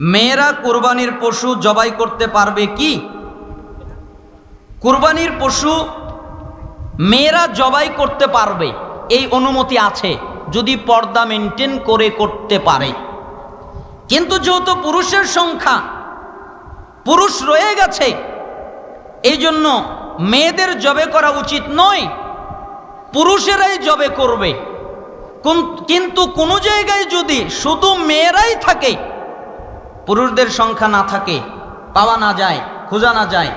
মেয়েরা কোরবানির পশু জবাই করতে পারবে কি? কোরবানির পশু মেয়েরা জবাই করতে পারবে, এই অনুমতি আছে, যদি পর্দা মেনটেন করে করতে পারে। কিন্তু যেহেতু পুরুষের সংখ্যা, পুরুষ রয়ে গেছে এই জন্য মেয়েদের জবে করা উচিত নয়, পুরুষেরাই জবে করবে। কিন্তু কোনো জায়গায় যদি শুধু মেয়েরাই থাকে পুরুষদের সংখ্যা না থাকে, পাওয়া না যায়, খোঁজা না যায়,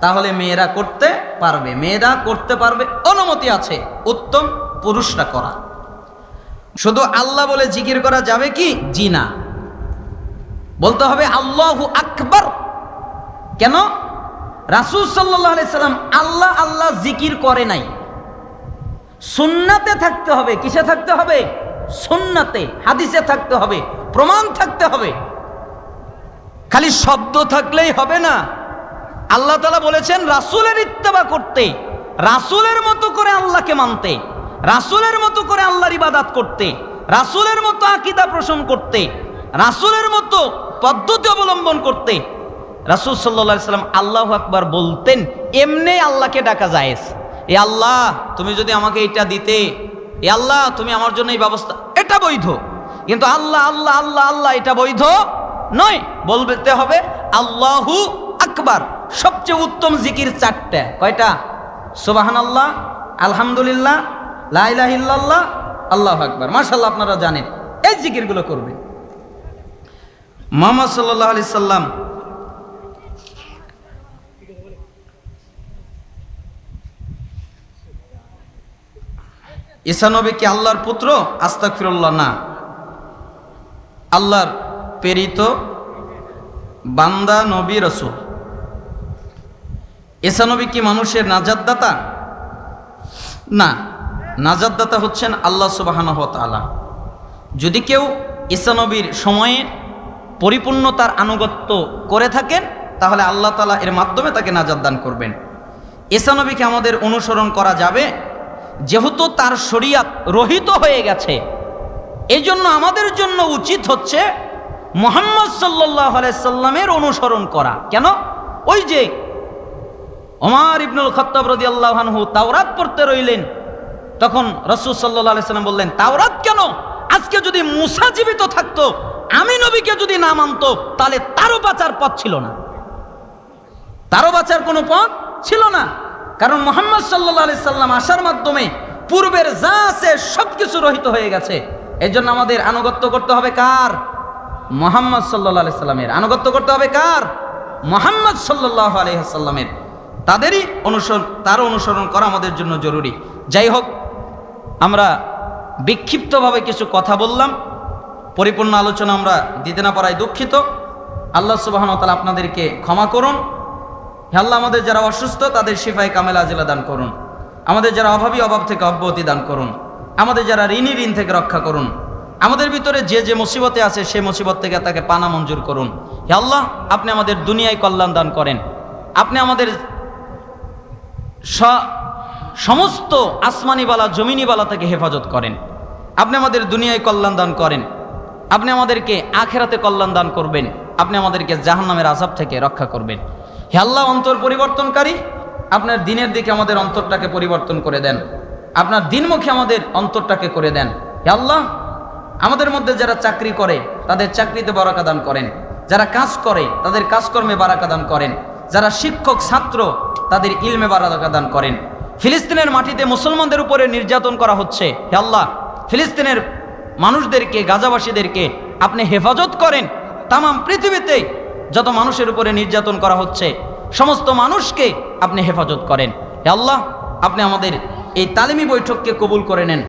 তাহলে মেয়েরা করতে পারবে। মেয়েরা করতে পারবে, অনুমতি আছে, উত্তম পুরুষরা করা। শুধু আল্লাহ বলে জিকির করা যাবে কি? জি না। বলতে হবে আল্লাহু আকবর। কেন? রাসূল আলাইহি সাল্লাম আল্লাহ আল্লাহ জিকির করে নাই। সুন্নাতে থাকতে হবে, কিসে থাকতে হবে? সুন্নাতে, হাদিসে থাকতে হবে, প্রমাণ থাকতে হবে। খালি শব্দ থাকলেই হবে না। আল্লাহ তালা বলেছেন, রাসুলের ইত্তেবা করতে, রাসুলের মতো করে আল্লাহকে মানতে, রাসুলের মতো করে আল্লাহর ইবাদাত করতে, রাসুলের মতো আকিদা পোষণ করতে, রাসুলের মতো পদ্ধতি অবলম্বন করতে। রাসুল সাল্লা সাল্লাম আল্লাহ আকবার বলতেন, এমনি আল্লাহকে ডাকা যায়স এ আল্লাহ, তুমি যদি আমাকে এটা দিতে, এ আল্লাহ, তুমি আমার জন্য এই ব্যবস্থা, এটা বৈধ। কিন্তু আল্লাহ আল্লাহ আল্লাহ আল্লাহ, এটা বৈধ নয়। বলতে হবে, আল্লাহু আকবার। সবচেয়ে উত্তম জিকির চারটা। কয়টা? সুবাহান আল্লাহ আলহামদুলিল্লাহ লাইলাহিল্লাহ আল্লাহ আকবার। মার্শাল্লাহ আপনারা জানেন। এই জিকিরগুলো করবেন। মোহাম্মদ সাল্লাহ আলি সাল্লাম ঈসানবী কি আল্লাহর পুত্র? আস্তাক ফিরুল্লাহ না। আল্লাহর প্রেরিত বান্দা, নবী, রসুল। ঈসানবী কি মানুষের নাজাদদাতা না নাজাদদাতা হচ্ছেন আল্লাহ সুবাহানহ তালা যদি কেউ ঈসানবীর সময়ে পরিপূর্ণতার আনুগত্য করে থাকেন, তাহলে আল্লাহ তালা এর মাধ্যমে তাকে নাজাদ দান করবেন। ঈসানবীকে আমাদের অনুসরণ করা যাবে, যেহেতু তার শরিয়াত রহিত হয়ে গেছে। এই জন্য আমাদের জন্য উচিত হচ্ছে মোহাম্মদ সাল্লাহ সাল্লামের অনুসরণ করা। কেন? ওই যে ওমার ইবনুল খত্তাব রদি আল্লাহানহু তাওরাত পড়তে রইলেন, তখন রসুল সাল্লাহ বললেন, তাওরাত কেন? আজকে যদি মুসা জীবিত থাকতো, আমি নবীকে যদি না মানতো, তাহলে তারও বাঁচার পথ ছিল না। তারও বাঁচার কোনো পথ ছিল না। কারণ মোহাম্মদ সাল্লাহ সাল্লাম আসার মাধ্যমে পূর্বের যা আছে সব কিছু রহিত হয়ে গেছে। এই জন্য আমাদের আনুগত্য করতে হবে কার? মোহাম্মদ সাল্লাহ সাল্লামের আনুগত্য করতে হবে কার? মোহাম্মদ সাল্লাহ আলহিহাল্লামের তাদেরই অনুসরণ, তার অনুসরণ করা আমাদের জন্য জরুরি। যাই হোক, আমরা বিক্ষিপ্তভাবে কিছু কথা বললাম। পরিপূর্ণ আলোচনা আমরা দিতে না পারায় দুঃখিত। আল্লাহ সুবাহনতালা আপনাদেরকে ক্ষমা করুন। হে আল্লাহ, আমাদের যারা অসুস্থ, তাদের শিফাই কামেলা আজিলা দান করুন। আমাদের যারা অভাবী, অভাব থেকে অব্যাহতি দান করুন। আমাদের যারা ঋণী, ঋণ থেকে রক্ষা করুন। আমাদের ভিতরে যে যে মুসিবতে আছে সেই মুসিবত থেকে তাকে পানা মঞ্জুর করুন। হে আল্লাহ, আপনি আমাদের দুনিয়ায় কল্যাণ দান করেন। আপনি আমাদের সমস্ত আসমানিবালা, জমিনিবালা থেকে হেফাজত করেন। আপনি আমাদের দুনিয়ায় কল্যাণ দান করেন। আপনি আমাদেরকে আখেরাতে কল্যাণ দান করবেন। আপনি আমাদেরকে জাহান্নামের আজাব থেকে রক্ষা করবেন। হে আল্লাহ, অন্তর পরিবর্তনকারী, আপনার দিনের দিকে আমাদের অন্তরটাকে পরিবর্তন করে দেন। আপনার দিনমুখী আমাদের অন্তরটাকে করে দেন। হে আল্লাহ আমাদের মধ্যে যারা চাকরি করে, তাদের চাকরিতে বারাকা দান করেন। যারা কাজ করে, তাদের কাজকর্মে বারাকা দান করেন। যারা শিক্ষক, ছাত্র, তাদের ইলমে বারাকা দান করেন। ফিলিস্তিনের মাটিতে মুসলমানদের উপরে নির্যাতন করা হচ্ছে। হে আল্লাহ, ফিলিস্তিনের মানুষদেরকে, গাজাবাসীদেরকে আপনি হেফাজত করেন। তামাম পৃথিবীতে যত মানুষের উপরে নির্যাতন করা হচ্ছে, সমস্ত মানুষকে আপনি হেফাজত করেন। হে আল্লাহ, আপনি আমাদের এই তালিমি বৈঠককে কবুল করে নেন।